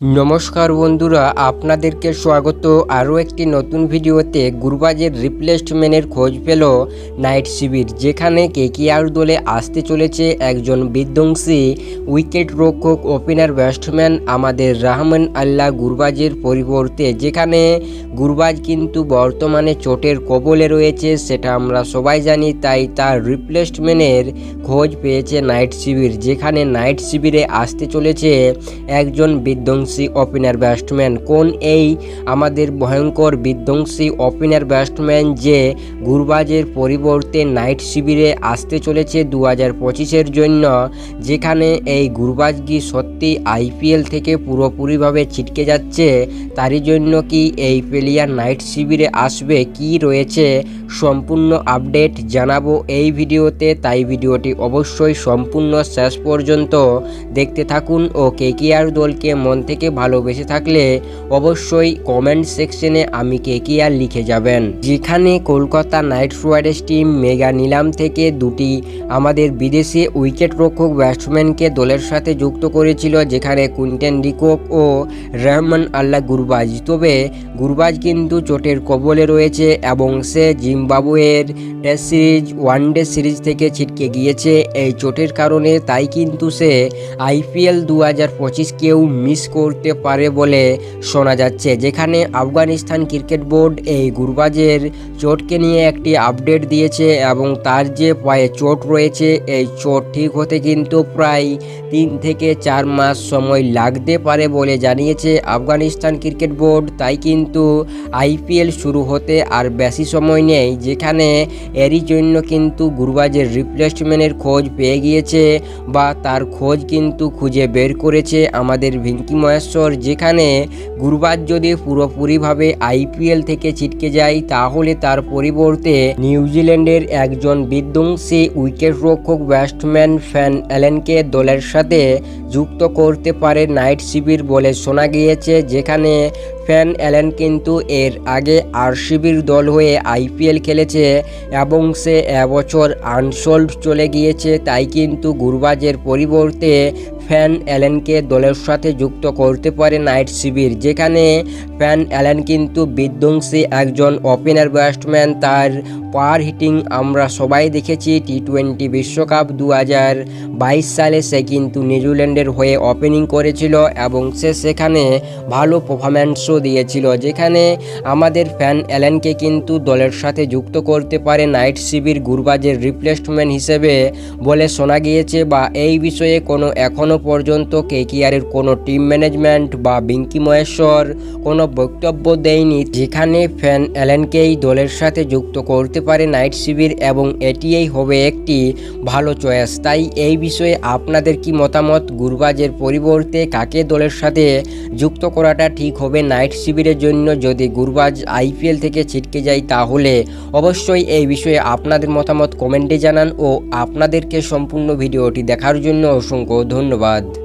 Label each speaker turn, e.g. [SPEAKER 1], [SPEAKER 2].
[SPEAKER 1] নমস্কার বন্ধুরা, আপনাদেরকে স্বাগত। আরও একটি নতুন ভিডিওতে গুরবাজের রিপ্লেসমেন্টের খোঁজ পেল নাইট শিবির, যেখানে কেকিআর দলে আসতে চলেছে একজন বিধ্বংসী উইকেট রক্ষক, ওপেনার, ব্যাটসম্যান আমাদের রাহমান আল্লাহ গুরবাজের পরিবর্তে, যেখানে গুরবাজ কিন্তু বর্তমানে চোটের কবলে রয়েছে, সেটা আমরা সবাই জানি, তাই তার রিপ্লেসমেন্টের খোঁজ পেয়েছে নাইট শিবির, যেখানে নাইট শিবিরে আসতে চলেছে একজন বিধ্বংসী ওপেনার ব্যাটসম্যান। কোন এই আমাদের ভয়ঙ্কর বিধ্বংসী ওপেনার ব্যাটসম্যান যে গুরবাজের পরিবর্তে নাইট শিবিরে আসতে চলেছে দু হাজার পঁচিশের জন্য, যেখানে এই গুরবাজ কি সত্যি আইপিএল থেকে পুরোপুরিভাবে ছিটকে যাচ্ছে? তারই জন্য কি এই প্লেয়ার নাইট শিবিরে আসবে? কি রয়েছে? সম্পূর্ণ আপডেট জানাব এই ভিডিওতে, তাই ভিডিওটি অবশ্যই সম্পূর্ণ শেষ পর্যন্ত দেখতে থাকুন ও কেকেআর দলকে মন থেকে ভালোবেসে থাকলে অবশ্যই কমেন্ট সেকশনে আমি কেকেআর লিখে যাবেন। যেখানে Kolkata Knight Riders team mega নিলাম থেকে দুটি আমাদের বিদেশি উইকেট রক্ষক ব্যাটসম্যানকে দলের সাথে যুক্ত করেছিল, যেখানে Quinton de Kock Rahmanullah Gurbaz. তবে গুরবাজ কিন্তু চোটের কবলে রয়েছে এবং সে জিম্বাবুয়ের টেস্ট সিরিজ ওয়ানডে সিরিজ থেকে ছিটকে গিয়েছে এই চোটের কারণে। তাই কিন্তু সে আইপিএল দু হাজার পঁচিশকেও মিস করতে পারে বলে শোনা যাচ্ছে। যেখানে আফগানিস্তান ক্রিকেট বোর্ড এই গুরবাজের চোটকে নিয়ে একটি আপডেট দিয়েছে এবং তার যে পায়ে চোট রয়েছে, এই চোট ঠিক হতে কিন্তু প্রায় তিন থেকে চার মাস সময় লাগতে পারে বলে জানিয়েছে আফগানিস্তান ক্রিকেট বোর্ড। তাই কিন্তু আইপিএল শুরু হতে আর বেশি সময় নেই, যেখানে এরই জন্য কিন্তু গুরবাজের রিপ্লেসমেন্টের খোঁজ পেয়ে গিয়েছে বা তার খোঁজ কিন্তু খুঁজে বের করেছে আমাদের ভিঙ্কি মহেশ্বর, যেখানে গুরবাজ যদি পুরোপুরিভাবে আইপিএল থেকে ছিটকে যায়, তাহলে তার পরিবর্তে নিউজিল্যান্ডের একজন বিধ্বংসী উইকেটরক্ষক ব্যাটসম্যান ফ্যান অ্যালেনকে দলের সাথে যুক্ত করতে পারে নাইট শিবির বলে শোনা গিয়েছে, যেখানে ফ্যান অ্যালেন কিন্তু এর আগে আরসিবির দল হয়ে আইপিএল খেলেছে এবং সে এবছর আনসোল্ড চলে গিয়েছে, তাই কিন্তু গুরবাজের পরিবর্তে ফ্যান অ্যালেনকে দলের সাথে যুক্ত করতে পারে নাইট শিবির, যেখানে ফ্যান অ্যালেন কিন্তু বিধ্বংসী একজন ওপেনার ব্যাটসম্যান। তার পাওয়ার হিটিং আমরা সবাই দেখেছি টি টোয়েন্টি বিশ্বকাপ দু হাজার বাইশ সালে সে কিন্তু নিউজিল্যান্ডের হয়ে ওপেনিং করেছিল এবং সে সেখানে ভালো পারফরম্যান্সও দিয়েছিল, যেখানে আমাদের ফ্যান অ্যালেনকে কিন্তু দলের সাথে যুক্ত করতে পারে নাইট শিবির গুরবাজের রিপ্লেসমেন্ট হিসেবে বলে শোনা গিয়েছে বা এই বিষয়ে কোনো এখনও পর্যন্ত কেকিআরের কোনো টিম ম্যানেজমেন্ট বা বিঙ্কি মহেশ্বর কোনো বক্তব্য দেয়নি, যেখানে ফ্যান অ্যালেনকেই দলের সাথে যুক্ত করতে পারে নাইট শিবির এবং এটিই হবে একটি ভালো চয়েস। তাই এই বিষয়ে আপনাদের কি মতামত? গুরবাজের পরিবর্তে কাকে দলের সাথে যুক্ত করাটা ঠিক হবে? নাইট শিবিরের জন্য যদি গুরবাজ আইপিএল থেকে ছিটকে যায় তাহলে অবশ্যই এই বিষয়ে আপনাদের মতামত কমেন্টে জানান ও আপনাদেরকে সম্পূর্ণ ভিডিওটি দেখার জন্য অসংখ্য ধন্যবাদ।